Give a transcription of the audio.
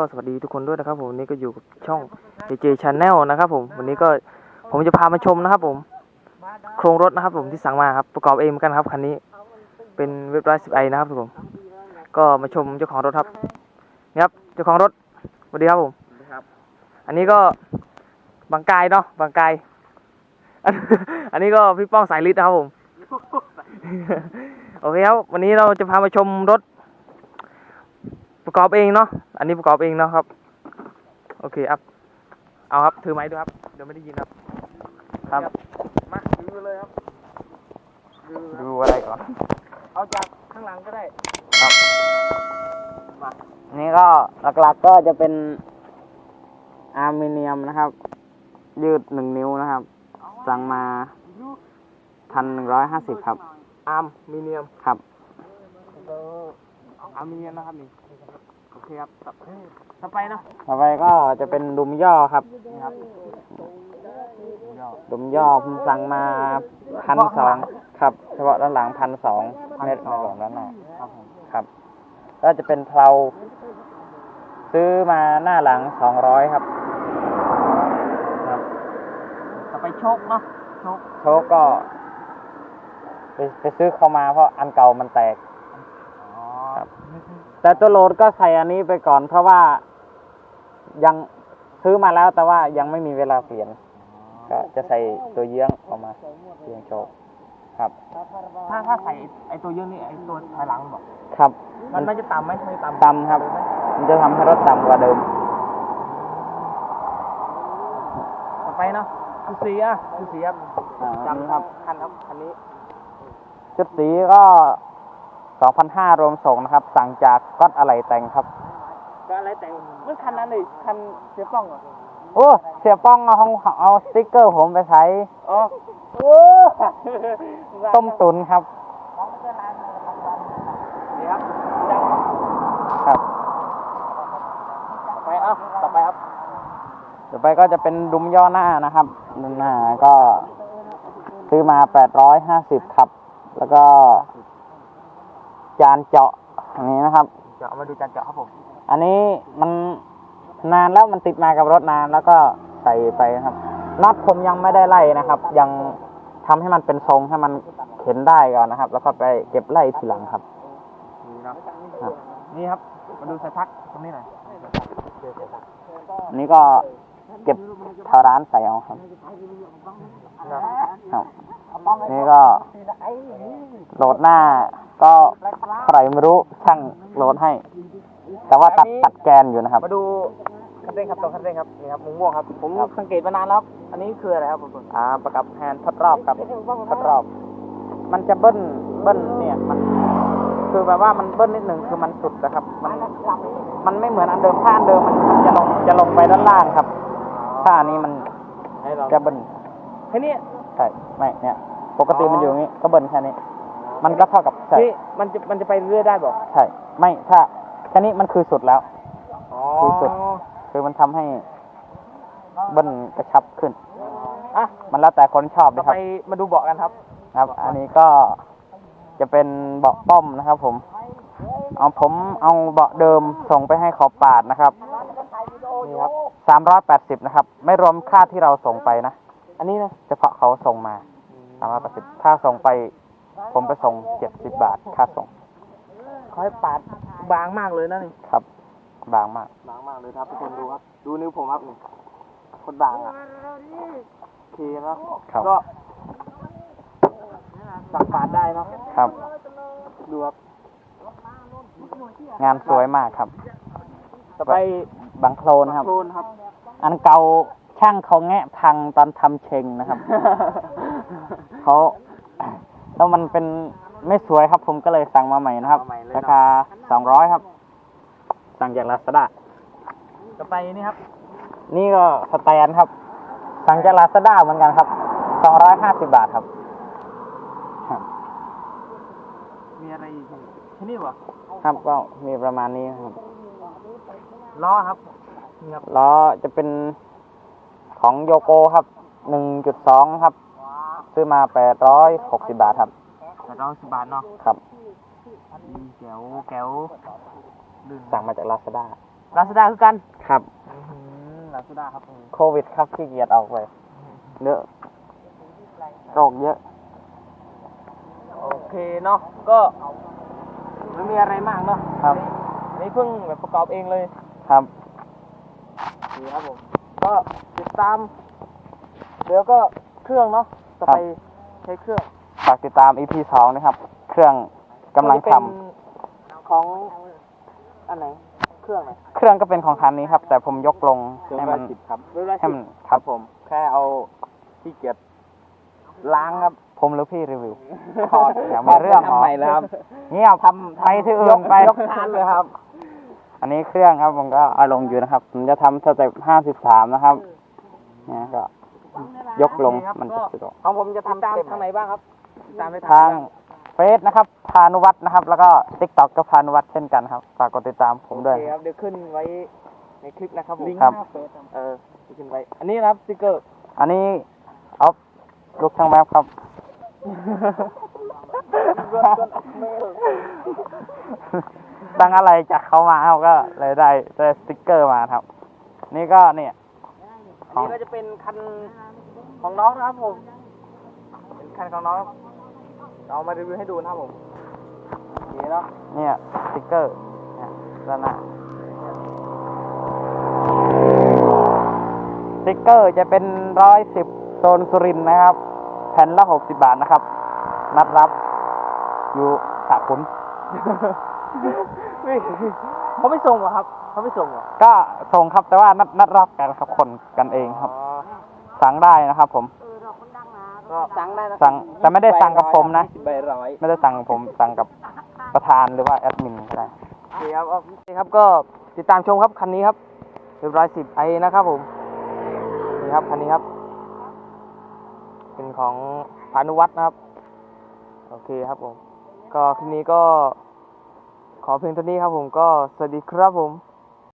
ก็สวัสดีทุกคนด้วยนะครับ ผมวันนี้ก็อยู่กับช่อง JJ Channel นะครับ ผมวันนี้ก็ผมจะพามาชมนะครับ ผม โครงรถนะครับ ผมที่สั่งมาครับประกอบเองเหมือนกันครับคันนี้ เป็นเว็บไซต์ 10i นะครับผม ก็มาชมเจ้าของรถครับนี่ครับเจ้าของรถสวัสดีครับผมครับอันนี้ก็บางกายเนาะบางกายอันอันนี้ก็พี่ป้องสายลิดนะครับผมโอเคครับวันนี้เราจะพามาชมรถ ประกอบเองเนาะ อันนี้ประกอบเองเนาะครับ โอเคครับ เอาครับ ถือไม้ด้วยครับ เดี๋ยวไม่ได้ยินครับ ครับ มาดูเลยครับ ดูดูอะไรก่อน เอาจากข้างหลังก็ได้นี่ก็หลักๆก็จะเป็นอลูมิเนียมนะครับ ยืดหนึ่งนิ้วนะครับ สั่งมาพันหนึ่งร้อยห้าสิบครับ อาร์มมีเนียม ครับ อาร์มมีเนียมนะครับนี่โอเคครับต่อต่อไปเนาะต่อไปก็จะเป็นดุมย่อครับ นี่ครับดุมย่อผมสั่งมาพันสองครับ เฉพาะด้านหลังพันสองเมตรในหลวงด้านหน้าครับผมครับ ก็จะเป็นเพลาซื้อมาหน้าหลังสองร้อยครับ ครับต่อไปโชคเนาะโชคโชคก็ไปไปซื้อเข้ามาเพราะอันเก่ามันแตกอ๋อครับ แต่ตัวโหลดก็ใส่อันนี้ไปก่อน เพราะว่ายังซื้อมาแล้วแต่ว่ายังไม่มีเวลาเปลี่ยน ก็จะใส่ตัวเยื้องออกมาเยื้องโชคครับ ถ้าถ้าใส่ไอตัวเยื่อนี่ไอตัวถอยหลังบอกครับ มันมันจะต่ำไหมไม่ต่ำต่ำครับ มันจะทำให้รถต่ำกว่าเดิม ต่อไปเนาะคือสีอะคือสีครับอ่า จำครับคันครับคันนี้ ชุดสีก็ 2,500รวมส่งนะครับ สั่งจากก๊อตอะไหล่แต่งครับ ก็อะไรแต่งมันคันนั้นเลยคันเสียป้องเหรอโอ้เสียป้องเอาของเอาสติ๊กเกอร์ผมไปใช้อ๋อโอ้ต้มตุนครับนี่ครับครับต่อไปเอ้าต่อไปครับต่อไปก็จะเป็นดุมย่อหน้านะครับดุมหน้าก็ซื้อมา 850ครับ แล้วก็ จานเจาะอันนี้นะครับจะเอามาดูจานเจาะครับผม อันนี้มันนานแล้วมันติดมากับรถนานแล้วก็ใส่ไปนะครับน็อตผมยังไม่ได้ไล่นะครับ ยังทำให้มันเป็นทรงให้มันเข็นได้ก่อนนะครับ แล้วก็ไปเก็บไล่ทีหลังครับนี่เนาะครับนี่ครับมาดูสายพักตรงนี้หน่อยอันนี้ก็เก็บแถวร้านใส่เอาครับครับ นี่ก็โหลดหน้าก็ใครไม่รู้ช่างโหลดให้ แต่ว่าตัดตัดแกนอยู่นะครับมาดูคันเร่งครับตรงคันเร่งครับนี่ครับมุมม่วงครับ ผมครับสังเกตมานานแล้วครับอันนี้คืออะไรครับผมอ่าประกับแฮนด์ทดรอบครับทดรอบ มันจะเบิ้ลเบิ้ลเนี่ยมัน คือแบบว่ามันเบิ้ลนิดหนึ่งคือมันสุดนะครับ มันมันไม่เหมือนอันเดิมถ้าอันเดิมมันมันจะลงจะลงไปด้านล่างครับถ้าอันนี้มันให้เราจะเบิ้ลแค่นี้ ใช่ไม่เนี่ย ปกติมันอยู่อย่างนี้ก็เบิ้ลแค่นี้ มันก็เท่ากับใช่ที่มันจะมันจะไปเรื่อยได้บอกใช่ไม่ถ้าแค่นี้มันคือสุดแล้ว อ๋อคือสุด คือมันทำให้เบิ้ลกระชับขึ้น อะมันแล้วแต่คนชอบต่อนะคไปรับมาดูเบาะกันครับ ครับ อันนี้ก็จะเป็นเบาะป้อมนะครับ ผม เอาผมเอาเบาะเดิมส่งไปให้เขาปาดนะครับ นี่ครับ สามร้อยแปดสิบนะครับ ไม่รวมค่าที่เราส่งไปนะ อันนี้นะเฉพาะเขาส่งมาสามร้อยแปดสิบถ้าส่งไป ผมไปส่งเจ็ดสิบบาทค่าส่งเขาให้ปาดบางมากเลยนะนี่ครับ บางมาก บางมากเลยครับทุกคนดูครับ ดูนิ้วผมครับนี่คนบางอะโอเคเนาะครับก็สั่งปาดได้เนาะครับดูครับงานสวยมากครับต่อไปบางโคลนครับโคลนครับ อันเก่า ช่างเขาแงะพังตอนทำเชงนะครับ เขา แล้วมันเป็นไม่สวยครับผมก็เลยสั่งมาใหม่นะครับมาใหม่เลยเนอะ ราคาสองร้อยครับ สั่งจากลาซาด้าต่อไปนี่ครับ นี่ก็สแตนครับ สั่งจากลาซาด้าเหมือนกันครับสองร้อยห้าสิบบาทครับครับ มีอะไรอีกแค่นี้วะครับก็มีประมาณนี้ครับล้อครับนี่ครับล้อจะเป็น ของโยโกครับหนึ่งจุดสองครับ ซื้อมาแปดร้อยหกสิบาทครับแต่เราสิบบาทเนาะครับแก้วแก้วลื่นสั่งมาจากลาซาด้าลาซาด้าคือกันครับ ลาซาด้าครับโควิดครับขี้เกียจออกไปเยอะโรคเยอะ โอเคเนาะก็ไม่มีอะไรมากเนาะครับนี่เพิ่งแบบประกอบเองเลยครับ ดีครับผม ก็ติดตาม เดี๋ยวก็เครื่องเนาะจะไปใช้เครื่องฝากติดตาม EP สองนะครับ เครื่องกำลังทำจะเป็นของอันไหนเครื่องไหนเครื่องก็เป็นของคันนี้ครับ แต่ผมยกลงให้มันครับเว็บไซต์ให้มันครับผม แค่เอาที่เกียจล้างครับ ผมหรือพี่รีวิวถอดอย่ามีเรื่องเหรอทำใหม่เลยครับเงียบทำไปที่อื่นไปยกคานเลยครับ อันนี้เครื่องครับผมก็เอาลงอยู่นะครับ ผมจะทำสเต็ปห้าสิบสามนะครับ เนี่ยก็ยกลงมันจะสะดวกของผมจะทำตามทางไหนบ้างครับติดตามไปทางเฟซนะครับ พานุวัฒน์นะครับ แล้วก็ติ๊กต็อกก็พานุวัฒน์เช่นกันครับ ฝากกดติดตามผมด้วย โอเคครับ เดี๋ยวขึ้นไว้ในคลิปนะครับผมครับเออขึ้นไว้ อันนี้นะครับสติกเกอร์ อันนี้เอาลูกช่างแวบครับ ตั้งอะไรจากเขามาครับก็เลยได้ได้สติกเกอร์มาครับ นี่ก็เนี่ยอันนี้ก็จะเป็นคันของน้องนะครับผม เป็นคันของน้องครับเอามารีวิวให้ดูนะครับผมโอเคเนาะเนี่ยสติกเกอร์เนี่ยด้านหน้าสติกเกอร์จะเป็นร้อยสิบโซนสุรินทร์นะครับ แผ่นละหกสิบบาทนะครับ นัดรับ อยู่สระขุนไม่เขาไม่ส่งเหรอครับ เขาไม่ส่งเหรอก็ส่งครับแต่ว่านัดนัดรับกันครับคนกันเองครับอ๋อสั่งได้นะครับ ผมก็สั่งได้นะสั่งแต่ไม่ได้สั่งกับผมนะ ใบร้อยไม่ได้สั่งกับผมสั่งกับประธานหรือว่าแอดมินก็ได้โอเคครับโอเคครับก็ติดตามชมครับคันนี้ครับเรียบร้อยสิบไอนะครับผมนี่ครับคันนี้ครับ เป็นของพานุวัฒน์นะครับ โอเคครับผม ก็คลิปนี้ก็ขอเพียงเท่านี้ครับผมก็สวัสดีครับผม